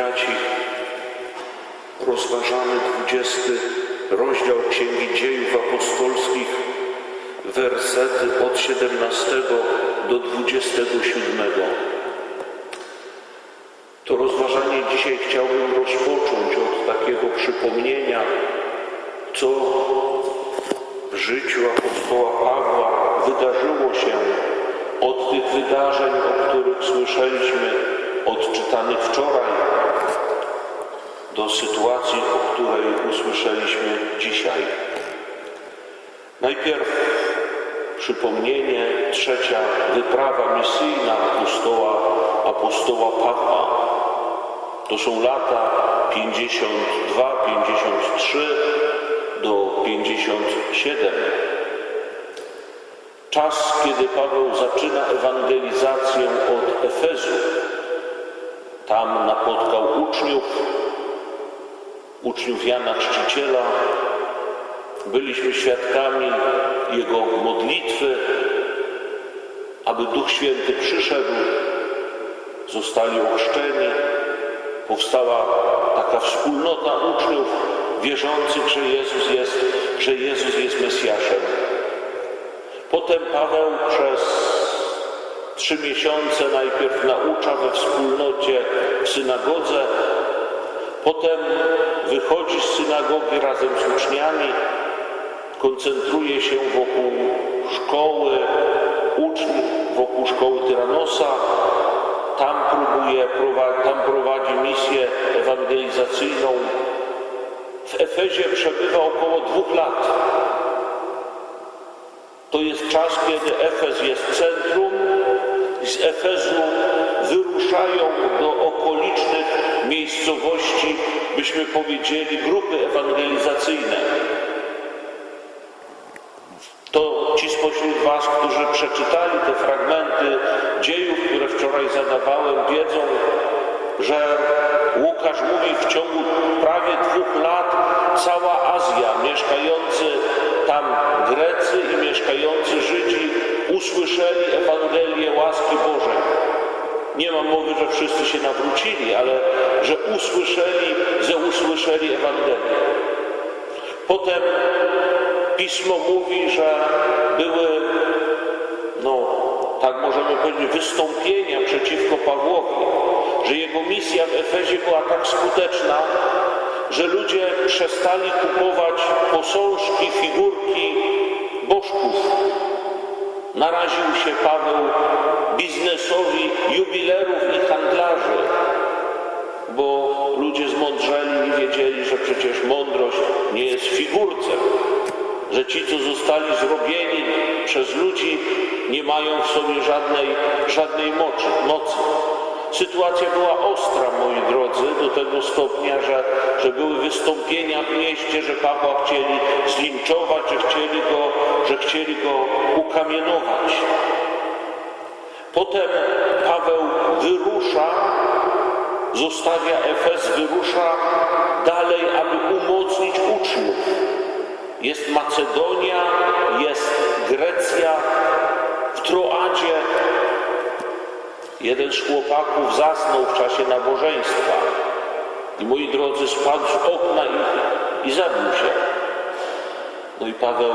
braci, rozważamy 20 rozdział Księgi Dziejów Apostolskich, wersety od 17 do 27. To rozważanie dzisiaj chciałbym rozpocząć od takiego przypomnienia, co w życiu apostoła Pawła wydarzyło się od tych wydarzeń, o których słyszeliśmy, odczytanych wczoraj, do sytuacji, o której usłyszeliśmy dzisiaj. Najpierw przypomnienie, trzecia wyprawa misyjna apostoła, apostoła Pawła. To są lata 52, 53 do 57. Czas, kiedy Paweł zaczyna ewangelizację od Efezu. Tam napotkał uczniów, uczniów Jana Chrzciciela. Byliśmy świadkami jego modlitwy, aby Duch Święty przyszedł, zostali ochrzczeni. Powstała taka wspólnota uczniów wierzących, że Jezus jest, że Jezus jest Mesjaszem. Potem Paweł przez trzy miesiące najpierw naucza we wspólnocie w synagodze, potem wychodzi z synagogi razem z uczniami, koncentruje się wokół szkoły uczniów, wokół szkoły Tyranosa, tam próbuje, tam prowadzi misję ewangelizacyjną. W Efezie przebywa około dwóch lat. Czas, kiedy Efez jest centrum. Z Efezu wyruszają do okolicznych miejscowości, byśmy powiedzieli, grupy ewangelizacyjne. To ci spośród Was, którzy przeczytali te fragmenty dziejów, które wczoraj zadawałem, wiedzą, że Łukasz mówi w ciągu prawie dwóch lat cała Azja, mieszkający tam Grecy i mieszkający Żydzi usłyszeli Ewangelię łaski Bożej. Nie mam mowy, że wszyscy się nawrócili, ale że usłyszeli, że usłyszeli Ewangelię. Potem Pismo mówi, że były, no tak możemy powiedzieć, wystąpienia przeciwko Pawłowi, że jego misja w Efezie była tak skuteczna, że ludzie przestali kupować posążki, figurki bożków. Naraził się Paweł biznesowi jubilerów i handlarzy, bo ludzie zmądrzeli i wiedzieli, że przecież mądrość nie jest w figurce, że ci, co zostali zrobieni przez ludzi, nie mają w sobie żadnej, żadnej mocy. Sytuacja była ostra, moi drodzy, do tego stopnia, że, że były wystąpienia w mieście, że Pawła chcieli zlinczować, że chcieli go, że chcieli go ukamienować. Potem Paweł wyrusza, zostawia Efes, wyrusza dalej, aby umocnić uczniów. Jest Macedonia, jest Grecja, w Troadzie Jeden z chłopaków zasnął w czasie nabożeństwa i moi drodzy spadł z okna i, i zabił się. No i Paweł,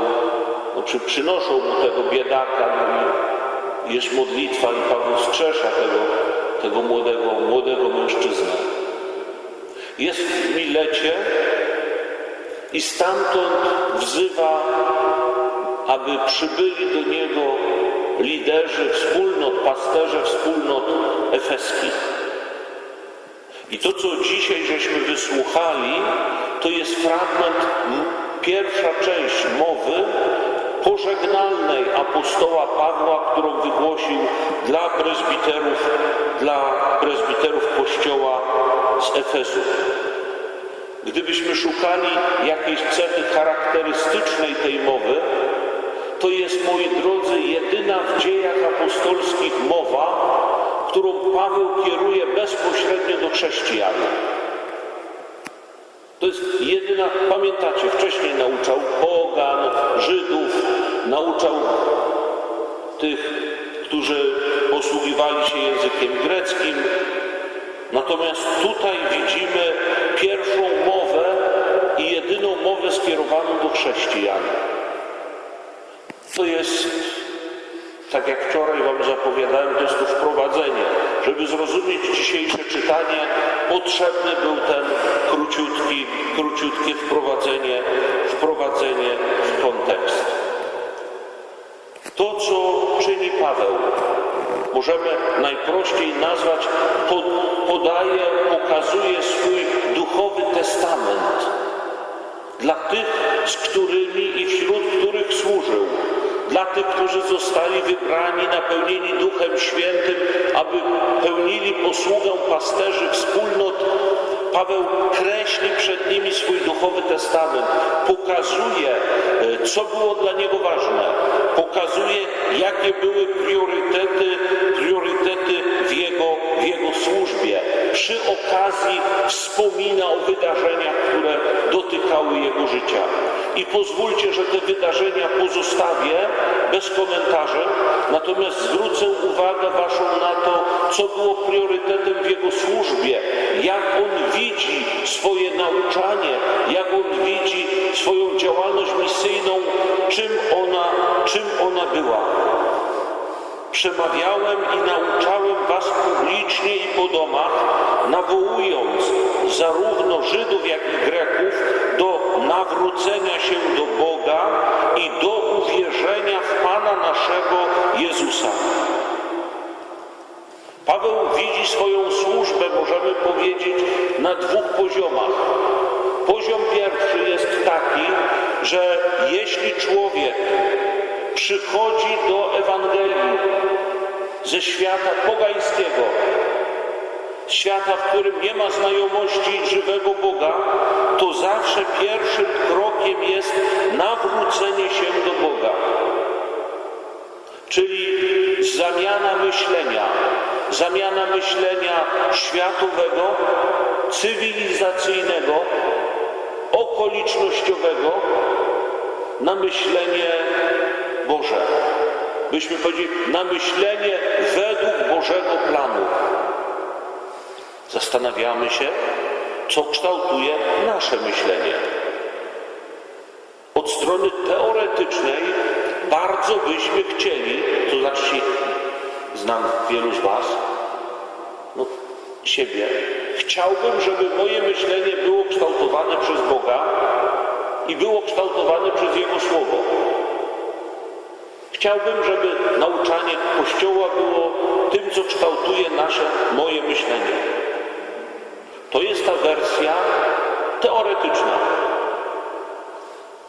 no przy, przynoszą mu tego biedaka, no i jest modlitwa i Paweł skrzesza tego, tego młodego, młodego mężczyznę. Jest w Milecie i stamtąd wzywa, aby przybyli do niego liderzy wspólnot, pasterze wspólnot efeskich. I to, co dzisiaj żeśmy wysłuchali, to jest fragment, pierwsza część mowy pożegnalnej apostoła Pawła, którą wygłosił dla prezbiterów, dla prezbiterów Kościoła z Efezu. Gdybyśmy szukali jakiejś cechy charakterystycznej tej mowy, to jest, moi drodzy, jedyna w dziejach apostolskich mowa, którą Paweł kieruje bezpośrednio do chrześcijan. To jest jedyna, pamiętacie, wcześniej nauczał pogan, Żydów, nauczał tych, którzy posługiwali się językiem greckim, Natomiast tutaj widzimy pierwszą mowę i jedyną mowę skierowaną do chrześcijan. To jest, tak jak wczoraj Wam zapowiadałem, to jest to wprowadzenie. Żeby zrozumieć dzisiejsze czytanie, potrzebny był ten króciutki, króciutkie wprowadzenie, wprowadzenie w kontekst. To, co czyni Paweł, możemy najprościej nazwać, pod, podaje, pokazuje swój duchowy testament dla tych, z którymi i wśród których służył, dla tych, którzy zostali wybrani, napełnieni Duchem Świętym, aby pełnili posługę pasterzy wspólnot. Paweł kreśli przed nimi swój duchowy testament, pokazuje, e, co było dla niego ważne, pokazuje, jakie były priorytety, priorytety służbie. Przy okazji wspomina o wydarzeniach, które dotykały jego życia. I pozwólcie, że te wydarzenia pozostawię bez komentarzy, natomiast zwrócę uwagę Waszą na to, co było priorytetem w jego służbie, jak on widzi swoje nauczanie, jak on widzi swoją działalność misyjną, czym ona, czym ona była. Przemawiałem i nauczałem was publicznie i po domach, nawołując zarówno Żydów, jak i Greków do nawrócenia się do Boga i do uwierzenia w Pana naszego Jezusa. Paweł widzi swoją służbę, możemy powiedzieć, na dwóch poziomach. Poziom pierwszy jest taki, że jeśli człowiek przychodzi do Ewangelii ze świata pogańskiego, świata, w którym nie ma znajomości żywego Boga, to zawsze pierwszym krokiem jest nawrócenie się do Boga. Czyli zamiana myślenia, zamiana myślenia światowego, cywilizacyjnego, okolicznościowego na myślenie Boże. Byśmy powiedzieli, na myślenie według Bożego planu. Zastanawiamy się, co kształtuje nasze myślenie. Od strony teoretycznej bardzo byśmy chcieli, to znaczy znam wielu z Was, no siebie, chciałbym, żeby moje myślenie było kształtowane przez Boga i było kształtowane przez Jego Słowo. Chciałbym, żeby nauczanie Kościoła było tym, co kształtuje nasze, moje myślenie. To jest ta wersja teoretyczna.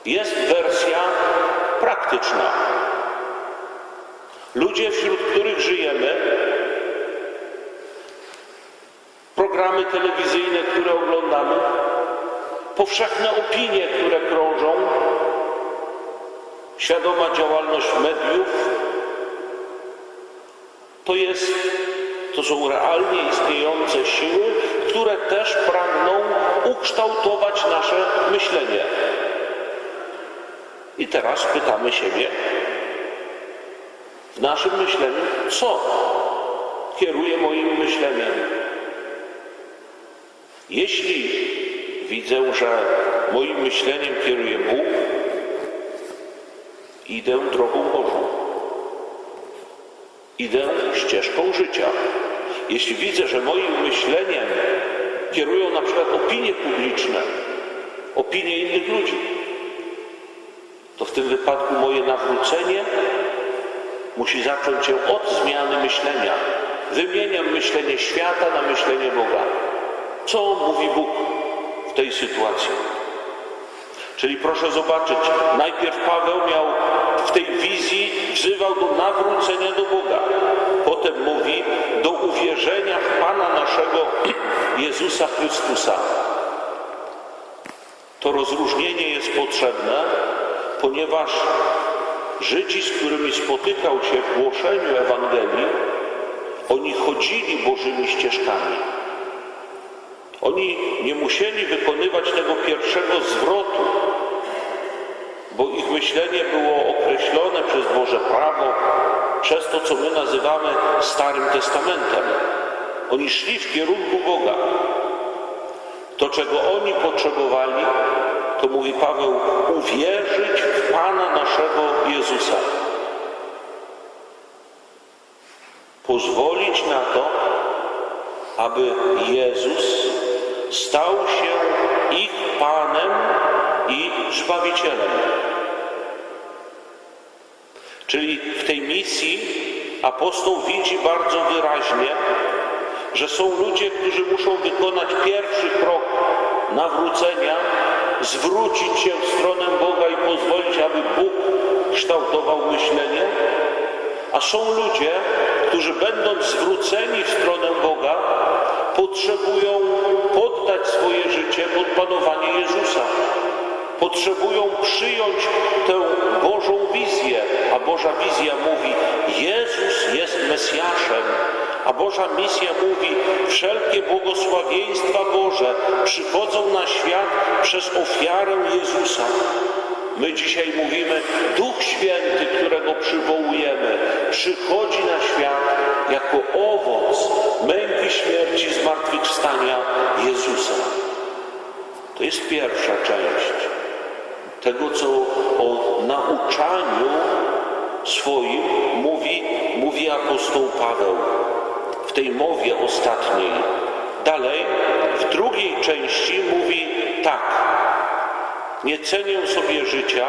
Jest wersja praktyczna. Ludzie, wśród których żyjemy, programy telewizyjne, które oglądamy, powszechne opinie, które krążą, świadoma działalność mediów, to jest, to są realnie istniejące siły, które też pragną ukształtować nasze myślenie. I teraz pytamy siebie, w naszym myśleniu, co kieruje moim myśleniem? Jeśli widzę, że moim myśleniem kieruje Bóg, idę drogą Bożą. Idę ścieżką życia. Jeśli widzę, że moim myśleniem kierują na przykład opinie publiczne, opinie innych ludzi, to w tym wypadku moje nawrócenie musi zacząć się od zmiany myślenia. Wymieniam myślenie świata na myślenie Boga. Co mówi Bóg w tej sytuacji? Czyli proszę zobaczyć, najpierw Paweł miał w tej wizji, wzywał do nawrócenia do Boga. Potem mówi do uwierzenia w Pana naszego Jezusa Chrystusa. To rozróżnienie jest potrzebne, ponieważ Żydzi, z którymi spotykał się w głoszeniu Ewangelii, oni chodzili Bożymi ścieżkami. Oni nie musieli wykonywać tego pierwszego zwrotu, bo ich myślenie było określone przez Boże prawo, przez to, co my nazywamy Starym Testamentem. Oni szli w kierunku Boga. To, czego oni potrzebowali, to mówi Paweł, uwierzyć w Pana naszego Jezusa. Pozwolić na to, aby Jezus stał się ich Panem i Zbawicielem. Czyli w tej misji apostoł widzi bardzo wyraźnie, że są ludzie, którzy muszą wykonać pierwszy krok nawrócenia, zwrócić się w stronę Boga i pozwolić, aby Bóg kształtował myślenie, a są ludzie, którzy będąc zwróceni w stronę Boga, potrzebują poddać swoje życie pod panowanie Jezusa. Potrzebują przyjąć tę Bożą wizję, a Boża wizja mówi: Jezus jest Mesjaszem, a Boża misja mówi: wszelkie błogosławieństwa Boże przychodzą na świat przez ofiarę Jezusa. My dzisiaj mówimy, Duch Święty, którego przywołujemy, przychodzi na świat jako owoc męki śmierci, zmartwychwstania Jezusa. To jest pierwsza część tego, co o nauczaniu swoim mówi, mówi apostoł Paweł w tej mowie ostatniej. Dalej, w drugiej części mówi tak. Nie cenię sobie życia,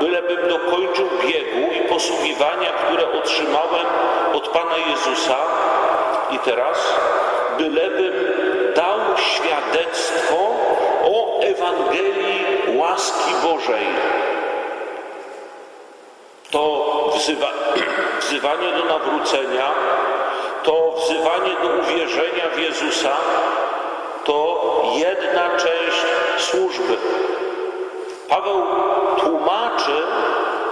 bylebym dokończył biegu i posługiwania, które otrzymałem od Pana Jezusa. I teraz, bylebym dał świadectwo Ewangelii łaski Bożej. To wzywa, wzywanie do nawrócenia, to wzywanie do uwierzenia w Jezusa, to jedna część służby. Paweł tłumaczy,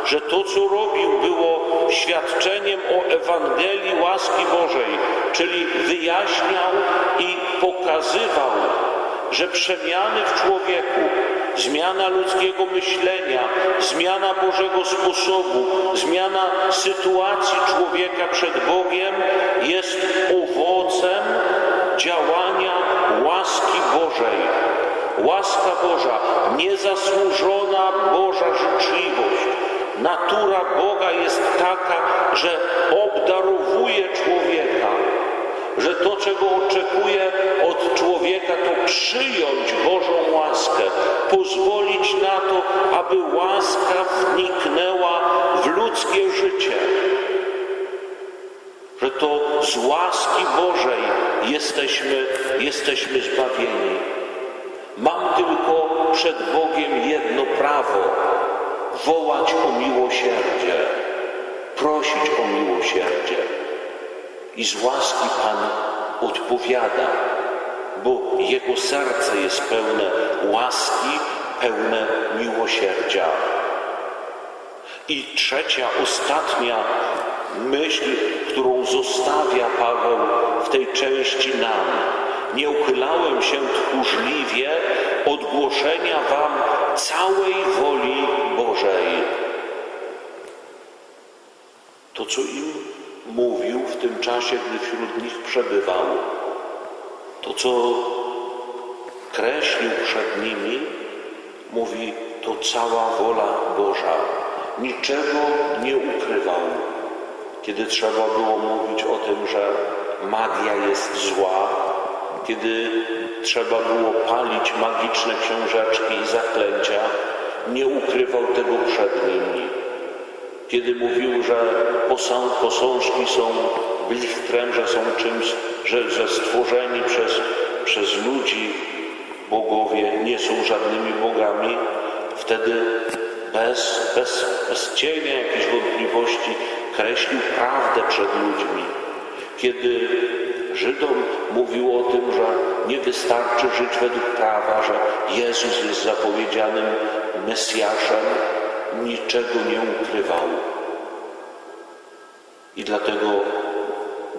że to, co robił, było świadczeniem o Ewangelii łaski Bożej, czyli wyjaśniał i pokazywał, że przemiany w człowieku, zmiana ludzkiego myślenia, zmiana Bożego sposobu, zmiana sytuacji człowieka przed Bogiem jest owocem działania łaski Bożej. Łaska Boża, niezasłużona Boża życzliwość. Natura Boga jest taka, że obdarowuje człowieka, czego oczekuje od człowieka, to przyjąć Bożą łaskę, pozwolić na to, aby łaska wniknęła w ludzkie życie. Że to z łaski Bożej jesteśmy, jesteśmy zbawieni. Mam tylko przed Bogiem jedno prawo wołać o miłosierdzie, prosić o miłosierdzie. I z łaski Pan odpowiada, bo Jego serce jest pełne łaski, pełne miłosierdzia. I trzecia, ostatnia myśl, którą zostawia Paweł w tej części nam. Nie uchylałem się tchórzliwie od głoszenia Wam całej woli Bożej. To, co im mówił w tym czasie, gdy wśród nich przebywał, to, co kreślił przed nimi, mówi, to cała wola Boża. Niczego nie ukrywał. Kiedy trzeba było mówić o tym, że magia jest zła, kiedy trzeba było palić magiczne książeczki i zaklęcia, nie ukrywał tego przed nimi. Kiedy mówił, że posą, posążki są blichtrem, że są czymś, że, że stworzeni przez, przez ludzi bogowie nie są żadnymi bogami, wtedy bez, bez, bez cienia jakichś wątpliwości kreślił prawdę przed ludźmi. Kiedy Żydom mówił o tym, że nie wystarczy żyć według prawa, że Jezus jest zapowiedzianym Mesjaszem, niczego nie ukrywał. I dlatego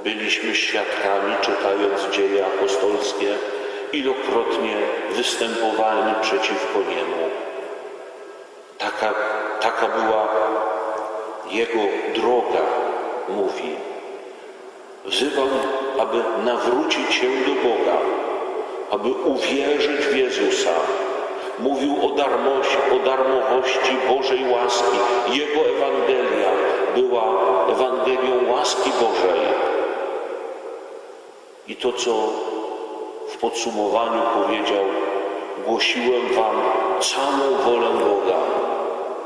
byliśmy świadkami, czytając dzieje apostolskie, ilokrotnie występowali przeciwko Niemu. Taka, taka była Jego droga, mówi. wzywał, aby nawrócić się do Boga, aby uwierzyć w Jezusa. Mówił o, darmości, o darmowości Bożej łaski. Jego Ewangelia była Ewangelią łaski Bożej. I to, co w podsumowaniu powiedział, głosiłem Wam całą wolę Boga,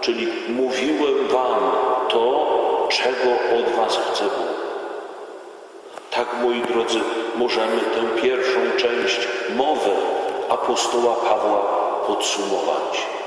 czyli mówiłem Wam to, czego od Was chce Bóg. Tak, moi drodzy, możemy tę pierwszą część mowy apostoła Pawła podsumować.